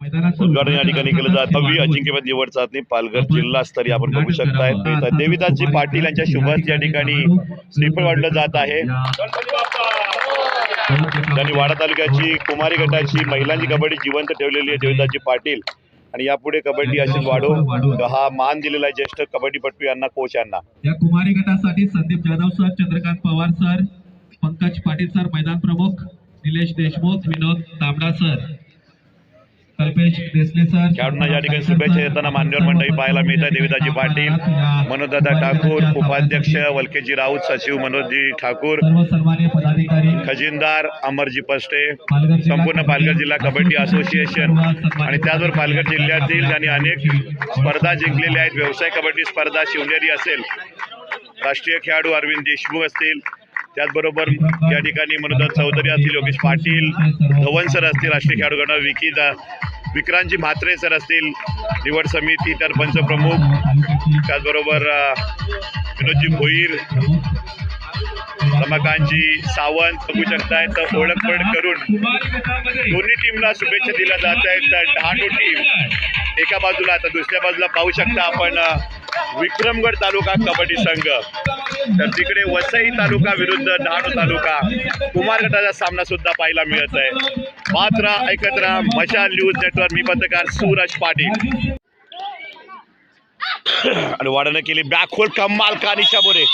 उद्घाटन या ठिकाणी केलं जात. नववी अजिंक्यपद निवड चाचणी पालघर जिल्हा स्तरीय आपण बघू शकताय. देविदासजी पाटील यांच्या शुभास या ठिकाणी श्रीफळ वाढलं जात आहे. त्यांनी वाडा तालुक्याची कुमारी गटाची महिलांची कबड्डी जिवंत ठेवलेली आहे देविदासजी पाटील. आणि यापुढे कबड्डी अशीच वाढो हा मान दिलेला आहे ज्येष्ठ कबड्डीपटू यांना कोच यांना. या कुमारी गटासाठी Sandeep Jadhav sir Chandrakant Pawar sir Pankaj Patil sir मैदान प्रमुख निलेश देशमुख विनोद तांबडा सर. खेळाडूंना या ठिकाणी शुभेच्छा देताना मान्यवर मंडळी पाहायला मिळत आहे. देविदाजी पाटील मनोजदादा ठाकूर उपाध्यक्ष वल्केजी राऊत सचिव मनोजजी ठाकूर खजिनदार अमरजी पस्टे संपूर्ण पालघर जिल्हा कबड्डी असोसिएशन आणि त्याचबरोबर पालघर जिल्ह्यातील ज्यांनी अनेक स्पर्धा जिंकलेल्या आहेत. व्यवसाय कबड्डी स्पर्धा शिवनेरी असेल राष्ट्रीय खेळाडू अरविंद देशमुख असतील. त्याचबरोबर या ठिकाणी मनोदर चौधरी असतील योगेश पाटील धवन सर असतील राष्ट्रीय खेळाडू गण विकी विक्रांतजी म्हात्रे सर असतील निवड समिती तर पंचप्रमुख त्याचबरोबर विनोदजी भोईर रमाकांतजी सावंत बघू शकताय तर ओळखपण करून दोन्ही टीमला शुभेच्छा दिल्या जात आहेत. तर डहाणू टीम एका बाजूला आता दुसऱ्या बाजूला पाहू शकता आपण विक्रमगड तालुका कबड्डी संघ. तर तिकडे वसई तालुका विरुद्ध डहाणू तालुका कुमार गटाचा सामना सुद्धा पाहायला मिळत आहे मात्र ऐकत राहा मशाल न्यूज नेटवर्क मी पत्रकार सूरज पाटील. आणि वाडानं केली बॅकहोल कमाल कानिशा बोरे.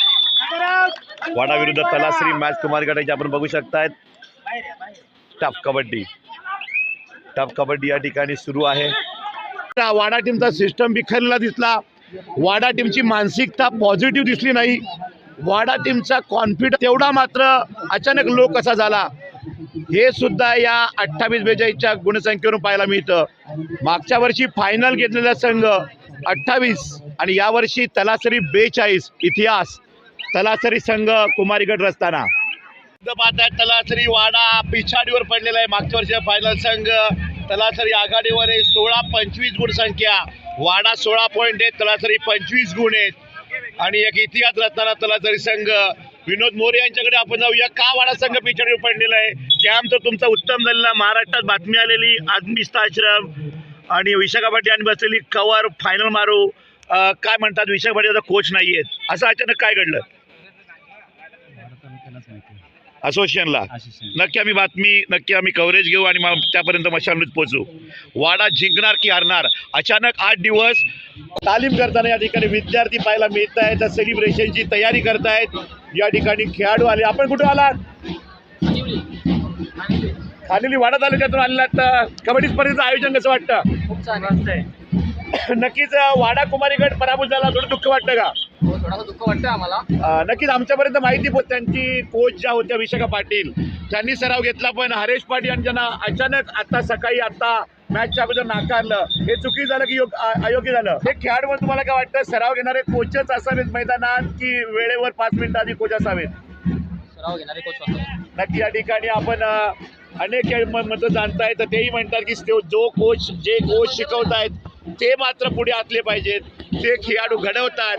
वाडा विरुद्ध तलाश्री मॅच कुमार गटाची आपण बघू शकतायत. टफ कबड्डी. टफ कबड्डी या ठिकाणी सुरू आहे. त्या वाडा टीमचा सिस्टम बिखरलेला दिसला. वाडा टीमची मानसिकता पॉझिटिव्ह दिसली नाही. वाडा टीमचा कॉन्फिडन्स तेवढा मात्र अचानक लो कसा झाला? हे सुद्धा या अठ्ठावीस बेचाळीसच्या गुणसंख्येवरून पाहायला मिळतं. मागच्या वर्षी फायनल घेतलेला संघ अठ्ठावीस आणि यावर्षी तलासरी बेचाळीस इतिहास तलासरी संघ कुमारीगड रस्ताना तलासरी वाडा पिछाडीवर पडलेला आहे मागच्या वर्षी फायनल संघ. तलासरी आघाडीवर आहे सोळा पंचवीस गुणसंख्या. वाडा सोळा पॉईंट आहेत तलासरी पंचवीस गुण आहेत. आणि एक इतिहास रचणारा तलासरी संघ. विनोद मोरे यांच्याकडे आपण जाऊया. का वाडा संघ पिछाडीवर पडलेला आहे? कॅम्प तर तुमचा उत्तम झालेला महाराष्ट्रात बातमी आलेली आत्मिस्थ आश्रम आणि विशाखापट्टी आणि बसलेली कवर फायनल मारू. काय म्हणतात विशाखापट्टीचा कोच नाही आहेत असं अचानक काय घडलं? असोसिएशनला नक्की आम्ही बातमी नक्की आम्ही कव्हरेज घेऊ आणि मग त्यापर्यंत मशालमध्ये पोहोचू. वाडा जिंकणार की हारणार? अचानक आठ दिवस तालीम करताना या ठिकाणी विद्यार्थी पाहायला मिळत आहेत तर सेलिब्रेशनची तयारी करतायत. या ठिकाणी खेळाडू आले आपण कुठे आलात? खालेली वाडा तालुक्यातून आलेलात. तर कबड्डी स्पर्धेचं आयोजन कसं वाटतं? खूप छान वाटतंय नक्कीच वाडा कुमारीगड पराभूत झाला. थोडं दुःख वाटतं का? हो थोडासा दुःख वाटतं आम्हाला. अं, नक्कीच आमच्यापर्यंत माहिती पोहोच त्यांची कोच ज्या होत्या विशाखा पाटील. त्यांनी सराव घेतला पण हरेश पाटील यांना अचानक आता सकाळी आता मॅचच्या अगोदर नाकारलं हे चुकी झालं की अयोग्य झालं? हे खेळाडूवर तुम्हाला काय वाटतं? सराव घेणारे कोचच असावेत मैदानात की वेळेवर पाच मिनिटं आधी कोच असावेत? सराव घेणारे कोच नक्की या ठिकाणी आपण अनेक खेळ मतं जाणताय तर तेही म्हणतात की जो कोच जे कोच शिकवतायत ते मात्र पुढे असले पाहिजेत. ते खेळाडू घडवतात.